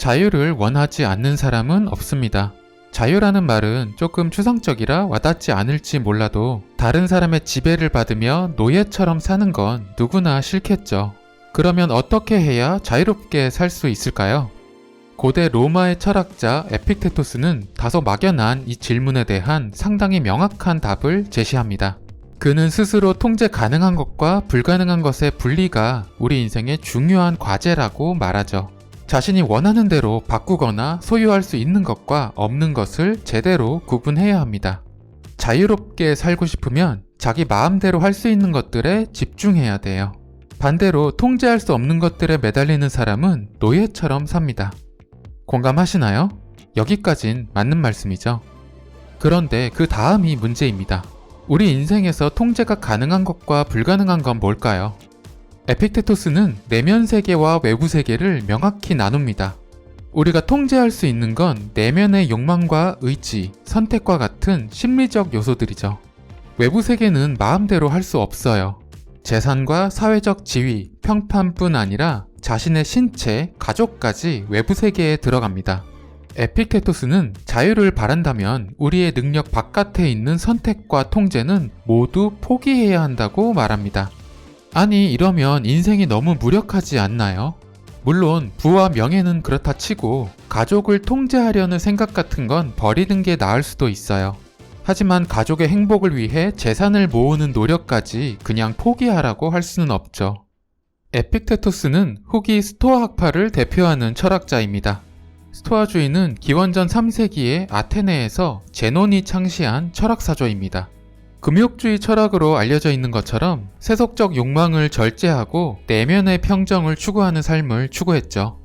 자유를 원하지 않는 사람은 없습니다. 자유라는 말은 조금 추상적이라 와닿지 않을지 몰라도 다른 사람의 지배를 받으며 노예처럼 사는 건 누구나 싫겠죠. 그러면 어떻게 해야 자유롭게 살 수 있을까요? 고대 로마의 철학자 에픽테토스는 다소 막연한 이 질문에 대한 상당히 명확한 답을 제시합니다. 그는 스스로 통제 가능한 것과 불가능한 것의 분리가 우리 인생의 중요한 과제라고 말하죠. 자신이 원하는 대로 바꾸거나 소유할 수 있는 것과 없는 것을 제대로 구분해야 합니다. 자유롭게 살고 싶으면 자기 마음대로 할 수 있는 것들에 집중해야 돼요. 반대로 통제할 수 없는 것들에 매달리는 사람은 노예처럼 삽니다. 공감하시나요? 여기까진 맞는 말씀이죠. 그런데 그 다음이 문제입니다. 우리 인생에서 통제가 가능한 것과 불가능한 건 뭘까요? 에픽테토스는 내면 세계와 외부 세계를 명확히 나눕니다. 우리가 통제할 수 있는 건 내면의 욕망과 의지, 선택과 같은 심리적 요소들이죠. 외부 세계는 마음대로 할 수 없어요. 재산과 사회적 지위, 평판뿐 아니라 자신의 신체, 가족까지 외부 세계에 들어갑니다. 에픽테토스는 자유를 바란다면 우리의 능력 바깥에 있는 선택과 통제는 모두 포기해야 한다고 말합니다. 아니, 이러면 인생이 너무 무력하지 않나요? 물론 부와 명예는 그렇다 치고 가족을 통제하려는 생각 같은 건 버리는 게 나을 수도 있어요. 하지만 가족의 행복을 위해 재산을 모으는 노력까지 그냥 포기하라고 할 수는 없죠. 에픽테토스는 후기 스토아 학파를 대표하는 철학자입니다. 스토아주의는 기원전 3세기에 아테네에서 제논이 창시한 철학사조입니다. 금욕주의 철학으로 알려져 있는 것처럼 세속적 욕망을 절제하고 내면의 평정을 추구하는 삶을 추구했죠.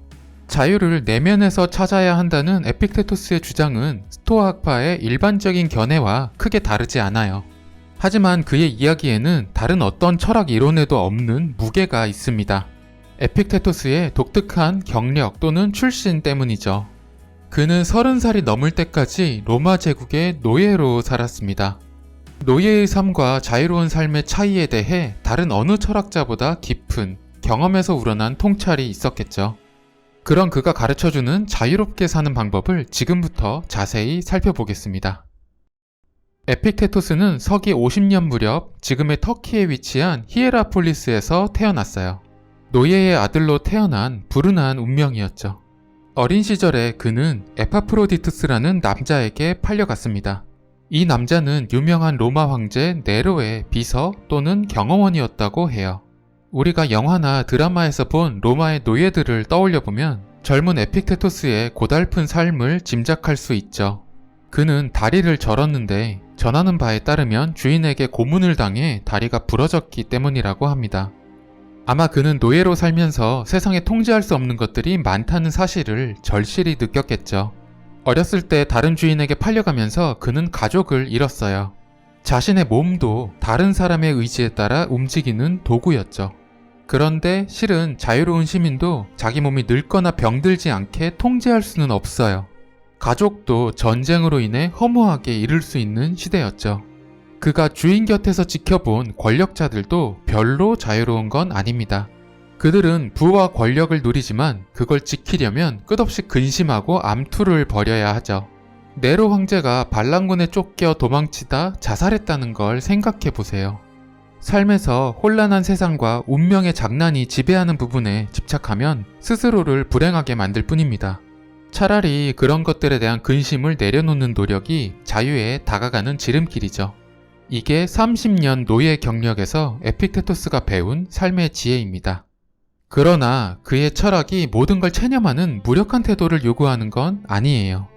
자유를 내면에서 찾아야 한다는 에픽테토스의 주장은 스토아 학파의 일반적인 견해와 크게 다르지 않아요. 하지만 그의 이야기에는 다른 어떤 철학 이론에도 없는 무게가 있습니다. 에픽테토스의 독특한 경력 또는 출신 때문이죠. 그는 30살이 넘을 때까지 로마 제국의 노예로 살았습니다. 노예의 삶과 자유로운 삶의 차이에 대해 다른 어느 철학자보다 깊은 경험에서 우러난 통찰이 있었겠죠. 그런 그가 가르쳐주는 자유롭게 사는 방법을 지금부터 자세히 살펴보겠습니다. 에픽테토스는 서기 50년 무렵 지금의 터키에 위치한 히에라폴리스에서 태어났어요. 노예의 아들로 태어난 불운한 운명이었죠. 어린 시절에 그는 에파프로디투스라는 남자에게 팔려갔습니다. 이 남자는 유명한 로마 황제 네로의 비서 또는 경호원이었다고 해요. 우리가 영화나 드라마에서 본 로마의 노예들을 떠올려 보면 젊은 에픽테토스의 고달픈 삶을 짐작할 수 있죠. 그는 다리를 절었는데 전하는 바에 따르면 주인에게 고문을 당해 다리가 부러졌기 때문이라고 합니다. 아마 그는 노예로 살면서 세상에 통제할 수 없는 것들이 많다는 사실을 절실히 느꼈겠죠. 어렸을 때 다른 주인에게 팔려가면서 그는 가족을 잃었어요. 자신의 몸도 다른 사람의 의지에 따라 움직이는 도구였죠. 그런데 실은 자유로운 시민도 자기 몸이 늙거나 병들지 않게 통제할 수는 없어요. 가족도 전쟁으로 인해 허무하게 잃을 수 있는 시대였죠. 그가 주인 곁에서 지켜본 권력자들도 별로 자유로운 건 아닙니다. 그들은 부와 권력을 누리지만 그걸 지키려면 끝없이 근심하고 암투를 벌여야 하죠. 네로 황제가 반란군에 쫓겨 도망치다 자살했다는 걸 생각해 보세요. 삶에서 혼란한 세상과 운명의 장난이 지배하는 부분에 집착하면 스스로를 불행하게 만들 뿐입니다. 차라리 그런 것들에 대한 근심을 내려놓는 노력이 자유에 다가가는 지름길이죠. 이게 30년 노예 경력에서 에픽테토스가 배운 삶의 지혜입니다. 그러나 그의 철학이 모든 걸 체념하는 무력한 태도를 요구하는 건 아니에요.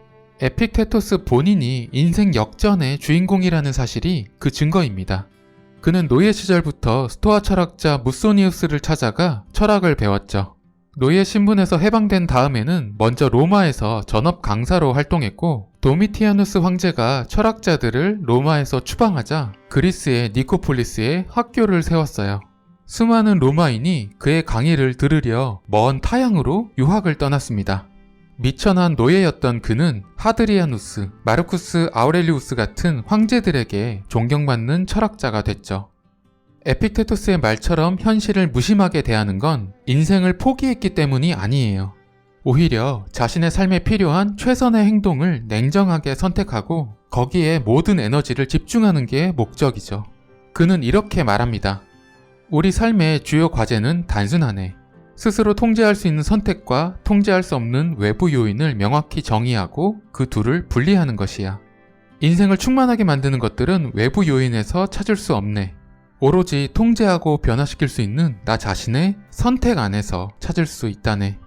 에픽테토스 본인이 인생 역전의 주인공이라는 사실이 그 증거입니다. 그는 노예 시절부터 스토아 철학자 무소니우스를 찾아가 철학을 배웠죠. 노예 신분에서 해방된 다음에는 먼저 로마에서 전업 강사로 활동했고 도미티아누스 황제가 철학자들을 로마에서 추방하자 그리스의 니코폴리스에 학교를 세웠어요. 수많은 로마인이 그의 강의를 들으려 먼 타양으로 유학을 떠났습니다. 미천한 노예였던 그는 하드리아누스, 마르쿠스 아우렐리우스 같은 황제들에게 존경받는 철학자가 됐죠. 에픽테토스의 말처럼 현실을 무심하게 대하는 건 인생을 포기했기 때문이 아니에요. 오히려 자신의 삶에 필요한 최선의 행동을 냉정하게 선택하고 거기에 모든 에너지를 집중하는 게 목적이죠. 그는 이렇게 말합니다. 우리 삶의 주요 과제는 단순하네. 스스로 통제할 수 있는 선택과 통제할 수 없는 외부 요인을 명확히 정의하고 그 둘을 분리하는 것이야. 인생을 충만하게 만드는 것들은 외부 요인에서 찾을 수 없네. 오로지 통제하고 변화시킬 수 있는 나 자신의 선택 안에서 찾을 수 있다네.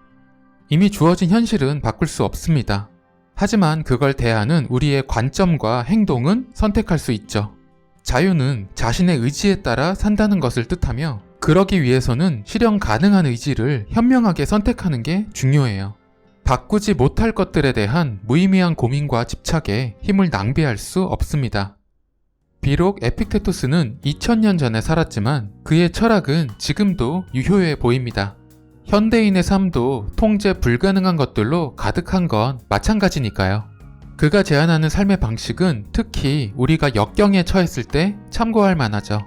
이미 주어진 현실은 바꿀 수 없습니다. 하지만 그걸 대하는 우리의 관점과 행동은 선택할 수 있죠. 자유는 자신의 의지에 따라 산다는 것을 뜻하며 그러기 위해서는 실현 가능한 의지를 현명하게 선택하는 게 중요해요. 바꾸지 못할 것들에 대한 무의미한 고민과 집착에 힘을 낭비할 수 없습니다. 비록 에픽테토스는 2000년 전에 살았지만 그의 철학은 지금도 유효해 보입니다. 현대인의 삶도 통제 불가능한 것들로 가득한 건 마찬가지니까요. 그가 제안하는 삶의 방식은 특히 우리가 역경에 처했을 때 참고할 만하죠.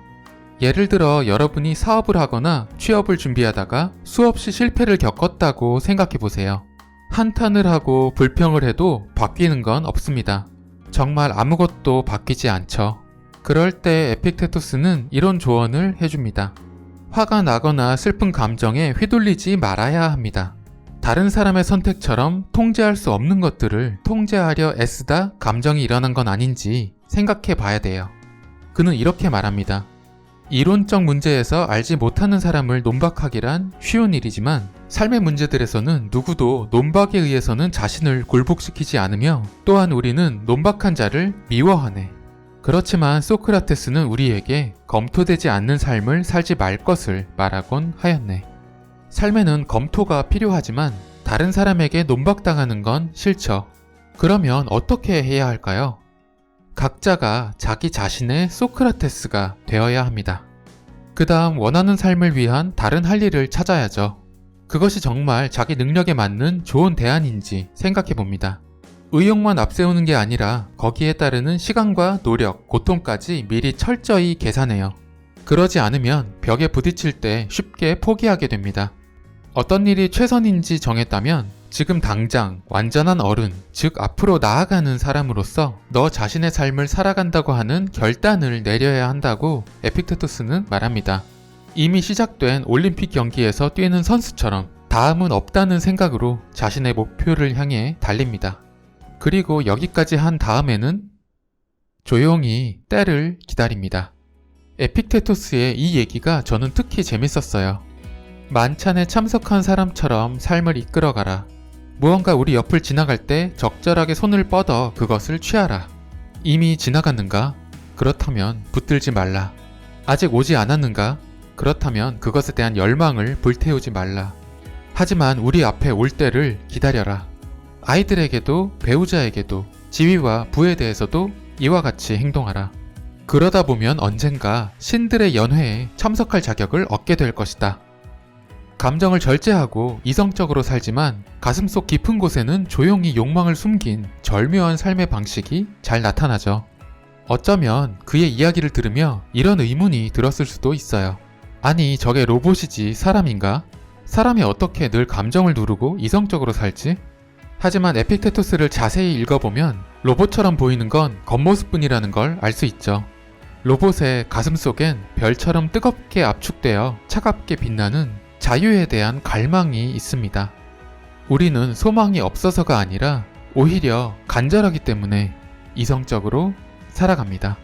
예를 들어 여러분이 사업을 하거나 취업을 준비하다가 수없이 실패를 겪었다고 생각해 보세요. 한탄을 하고 불평을 해도 바뀌는 건 없습니다. 정말 아무것도 바뀌지 않죠. 그럴 때 에픽테토스는 이런 조언을 해줍니다. 화가 나거나 슬픈 감정에 휘둘리지 말아야 합니다. 다른 사람의 선택처럼 통제할 수 없는 것들을 통제하려 애쓰다 감정이 일어난 건 아닌지 생각해 봐야 돼요. 그는 이렇게 말합니다. 이론적 문제에서 알지 못하는 사람을 논박하기란 쉬운 일이지만 삶의 문제들에서는 누구도 논박에 의해서는 자신을 굴복시키지 않으며 또한 우리는 논박한 자를 미워하네. 그렇지만 소크라테스는 우리에게 검토되지 않는 삶을 살지 말 것을 말하곤 하였네. 삶에는 검토가 필요하지만 다른 사람에게 논박당하는 건 싫죠. 그러면 어떻게 해야 할까요? 각자가 자기 자신의 소크라테스가 되어야 합니다. 그 다음 원하는 삶을 위한 다른 할 일을 찾아야죠. 그것이 정말 자기 능력에 맞는 좋은 대안인지 생각해 봅니다. 의욕만 앞세우는 게 아니라 거기에 따르는 시간과 노력, 고통까지 미리 철저히 계산해요. 그러지 않으면 벽에 부딪힐 때 쉽게 포기하게 됩니다. 어떤 일이 최선인지 정했다면 지금 당장 완전한 어른, 즉 앞으로 나아가는 사람으로서 너 자신의 삶을 살아간다고 하는 결단을 내려야 한다고 에픽테토스는 말합니다. 이미 시작된 올림픽 경기에서 뛰는 선수처럼 다음은 없다는 생각으로 자신의 목표를 향해 달립니다. 그리고 여기까지 한 다음에는 조용히 때를 기다립니다. 에픽테토스의 이 얘기가 저는 특히 재밌었어요. 만찬에 참석한 사람처럼 삶을 이끌어가라. 무언가 우리 옆을 지나갈 때 적절하게 손을 뻗어 그것을 취하라. 이미 지나갔는가? 그렇다면 붙들지 말라. 아직 오지 않았는가? 그렇다면 그것에 대한 열망을 불태우지 말라. 하지만 우리 앞에 올 때를 기다려라. 아이들에게도 배우자에게도 지위와 부에 대해서도 이와 같이 행동하라. 그러다 보면 언젠가 신들의 연회에 참석할 자격을 얻게 될 것이다. 감정을 절제하고 이성적으로 살지만 가슴 속 깊은 곳에는 조용히 욕망을 숨긴 절묘한 삶의 방식이 잘 나타나죠. 어쩌면 그의 이야기를 들으며 이런 의문이 들었을 수도 있어요. 아니, 저게 로봇이지 사람인가? 사람이 어떻게 늘 감정을 누르고 이성적으로 살지? 하지만 에픽테토스를 자세히 읽어보면 로봇처럼 보이는 건 겉모습뿐이라는 걸 알 수 있죠. 로봇의 가슴 속엔 별처럼 뜨겁게 압축되어 차갑게 빛나는 자유에 대한 갈망이 있습니다. 우리는 소망이 없어서가 아니라 오히려 간절하기 때문에 이성적으로 살아갑니다.